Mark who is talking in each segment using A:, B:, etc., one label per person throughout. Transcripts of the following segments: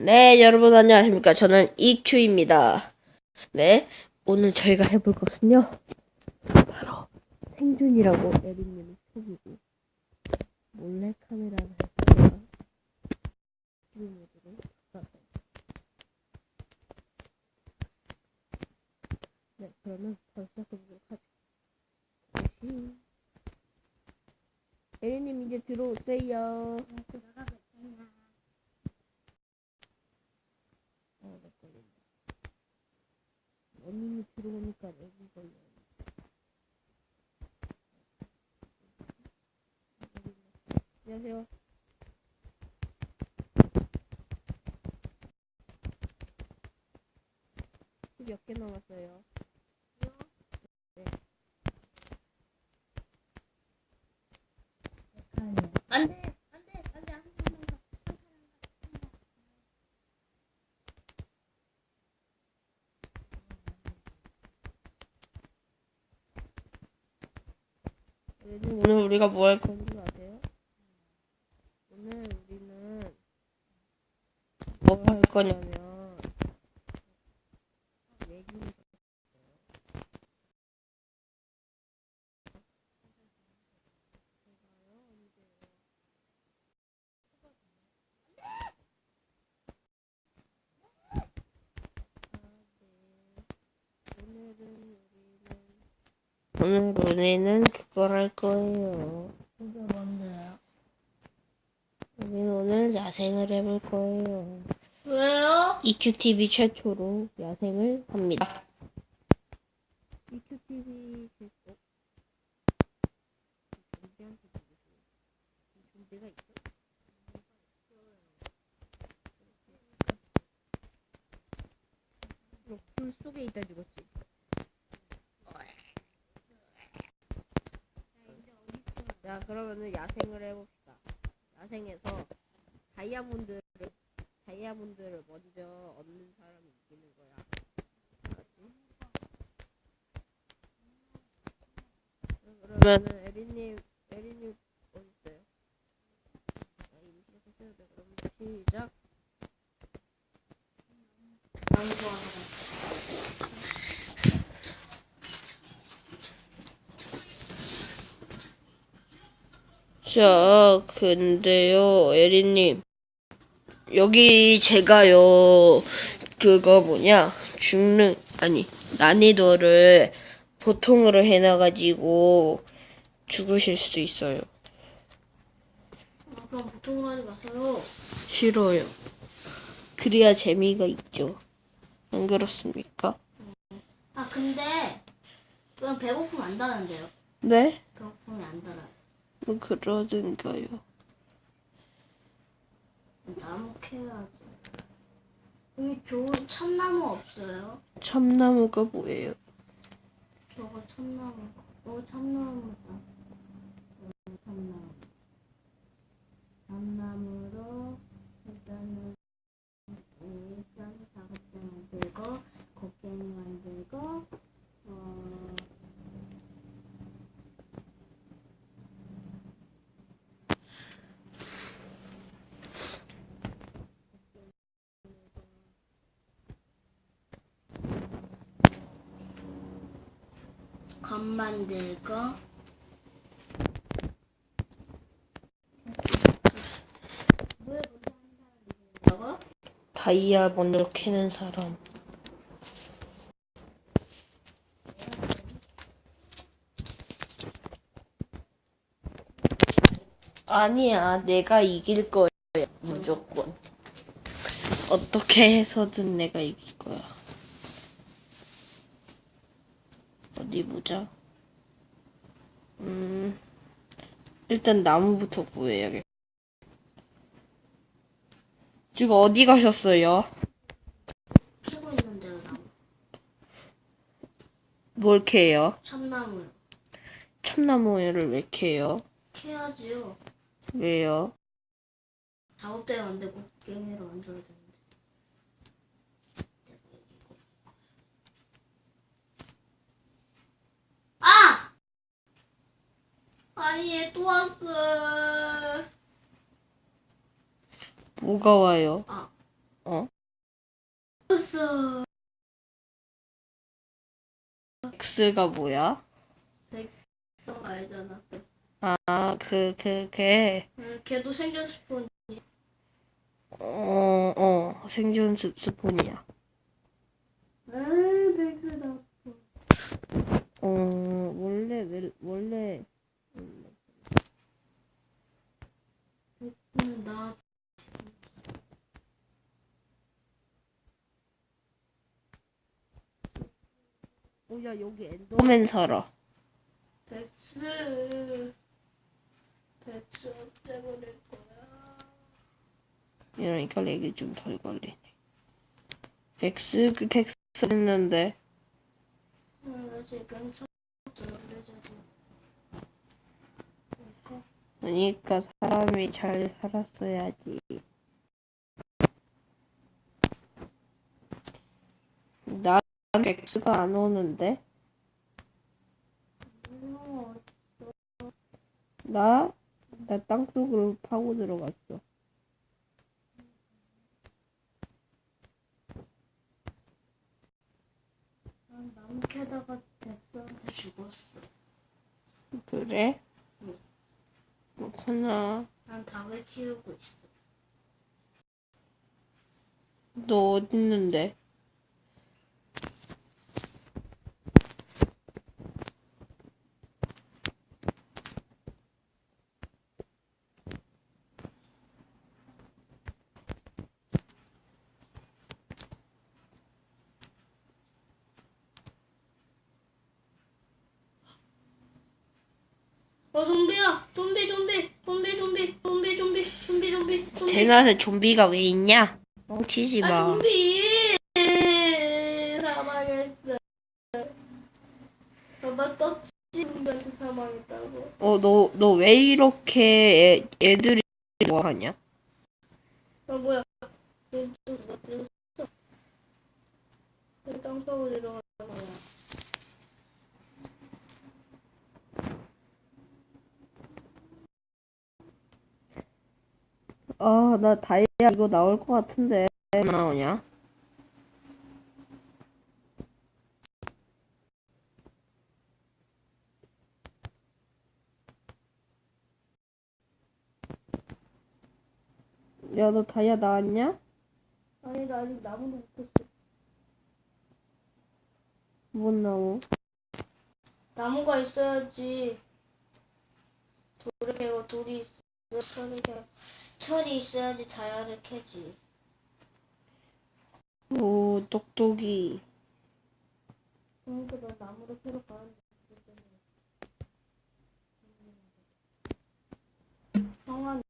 A: 네, 여러분 안녕하십니까. 저는 EQ입니다. 네, 오늘 저희가 해볼 것은요. 바로 생존이라고 에리님을 속이고 몰래 카메라를 해서 모드로 바꿔서 네, 그러면 바로 시작해보도록 하죠. 에리님 이제 들어오세요. 어, 렉 걸린다. 언님이 들어오니까 렉이 걸려. 안녕하세요. 몇 개 남았어요? 네.
B: 안돼 안돼 안돼 안
A: 에리님 오늘 우리가 뭐 할 건지 아세요? 오늘 우리는 뭘할 거냐면 얘기 오늘 우리는 그걸 할 거예요.
B: 그게 뭔데요?
A: 우리는 오늘 야생을 해볼 거예요.
B: 왜요?
A: EQTV 최초로 야생을 합니다. EQTV 최초. 좀비가 있어? 너불 속에 있다 죽었지? 자 그러면은 야생을 해봅시다. 야생에서 다이아몬드를 다이아몬드를 먼저 얻는 사람이 이기는 거야. 그러면은 에리님 에리님 어디 있어요? 아 이미 시작했어요. 네, 그럼 시작. 자, 근데요, 에리님. 여기 제가요, 그거 뭐냐, 죽는, 아니, 난이도를 보통으로 해놔가지고 죽으실 수도 있어요.
B: 아, 그럼 보통으로 하지 마세요.
A: 싫어요. 그래야 재미가 있죠. 안 그렇습니까?
B: 아 근데 그건 배고프면 안 다는데요.
A: 네?
B: 배고프면 안 달아요.
A: 뭐 그러든가요.
B: 나무 캐야지. 여기 좋은 참나무 없어요?
A: 참나무가 뭐예요?
B: 저거 참나무. 어 참나무다. 어, 참나무. 참나무로 일단은 일단 작업대 만들고 곡괭이 만들고 어 건 만들고?
A: 다이아 먼저 캐는 사람. 아니야, 내가 이길 거야, 무조건. 어떻게 해서든 내가 이길 거야. 어디 보자. 음, 일단 나무부터 구해야겠다. 지금 어디 가셨어요?
B: 피고 있는데요 나무
A: 뭘 캐요?
B: 참나무요
A: 참나무를 왜 캐요?
B: 캐야지요
A: 왜요?
B: 작업대 만들고 게임으로 만들어야 되는데 아! 아니 얘 또 왔어
A: 뭐가 와요?
B: 아
A: 어?
B: 없어.
A: X가 뭐야?
B: 백성 알잖아.
A: 아, 그, 그, 걔.
B: 응, 걔도 생존 스폰.
A: 어, 어, 생존 스, 스폰이야.
B: 에이, 백스다.
A: 어, 원래, 웰- 원래,
B: 응, 나
A: 어, 야, 여기 엔더맨 살아.
B: 백스. 백스 없애버릴 거야.
A: 이러니까 렉이 좀 덜 걸리네. 백스, 그 백스 했는데.
B: 응, 나 지금 찾았어. 그래가지고.
A: 그러니까 사람이 잘 살았어야지. 나 백스가 안 오는데?
B: 어,
A: 나, 나 땅속으로 파고 들어갔어.
B: 난 나무 캐다가 백성한테 죽었어.
A: 그래?
B: 응.
A: 그렇구나.
B: 난 닭을 키우고 있어.
A: 너 어딨는데?
B: 어 좀비야. 좀비 좀비. 좀비 좀비. 좀비 좀비. 좀비 좀비. 좀비.
A: 대낮에 좀비가 왜 있냐? 뻥치지
B: 아
A: 마.
B: 좀비. 사망했어. 엄마 떴지 좀비한테 사망했다고.
A: 어, 너, 너 왜 이렇게 애, 애들이 좋아하냐?
B: 아 뭐야. 땅속으로 내려가는 거야
A: 아, 나 다이아 이거 나올 것 같은데. 왜 나오냐? 야, 너 다이아 나왔냐?
B: 아니 나 아직 나무도 못 켰어
A: 뭔 나무?
B: 나무가 있어야지 돌을 캐고 돌이 있어 철이 캐 철이 있어야지 다이아를 캐지
A: 오, 똑똑이.
B: 난 나무를 캐러 가는데 형아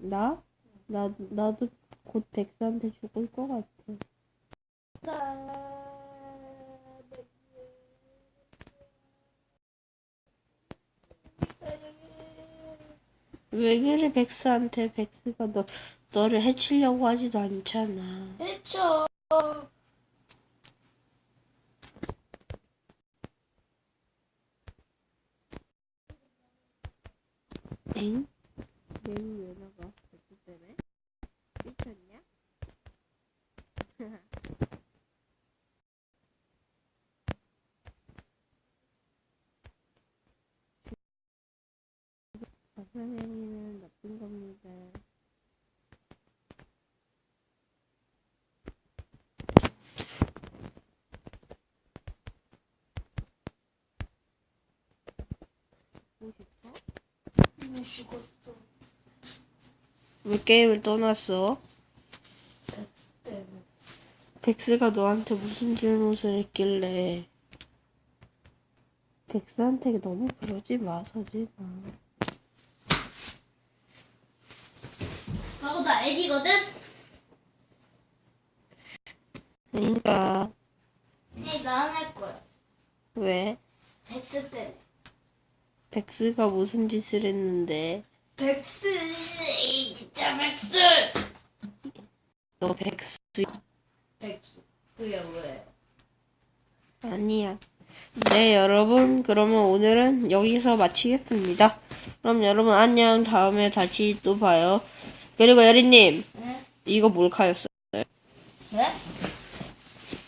A: 나? 나, 나도 곧 백사한테 죽을 것 같아. 왜 그래, 백스한테. 백스가 너, 너를 해치려고 하지도 않잖아.
B: 해쳐
A: 엥? 맹이 왜 나가? 백스 때문에? 미쳤냐? 선생님은 나쁜 겁니다. 뭐 싶어?
B: 못 죽었어
A: 왜 게임을 떠났어?
B: 백스 때문에
A: 백스가 너한테 무슨 잘못을 했길래? 백스한테 너무 그러지 마, 서진아.
B: 하고 나 애기거든?
A: 그러니까
B: 에이 나안 할 거야
A: 왜?
B: 백스 때문에
A: 백스가 무슨 짓을 했는데?
B: 백스 진짜 백스
A: 너 백스
B: 백스 그게 왜
A: 아니야. 네, 여러분. 그러면 오늘은 여기서 마치겠습니다. 그럼 여러분 안녕. 다음에 다시 또 봐요. 그리고 여리님,
B: 응?
A: 이거 몰카였어요.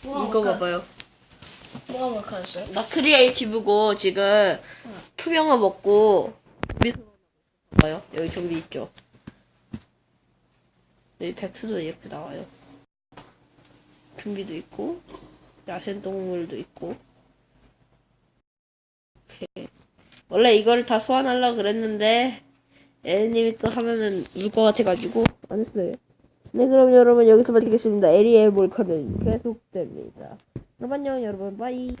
B: 뭐가
A: 이거
B: 몰카-
A: 봐봐요.
B: 뭐가 몰카였어요?
A: 나 크리에이티브고 지금 투명화 먹고 미소 봐요. 여기 좀비 있죠. 여기 백수도 이렇게 나와요. 좀비도 있고 야생 동물도 있고. 원래 이거를 다 소환하려고 그랬는데 에리님이 또 하면은 울 것 같아가지고 안 했어요. 네 그럼 여러분 여기서 마치겠습니다. 에리의 몰카는 계속됩니다. 안녕 여러분 바이.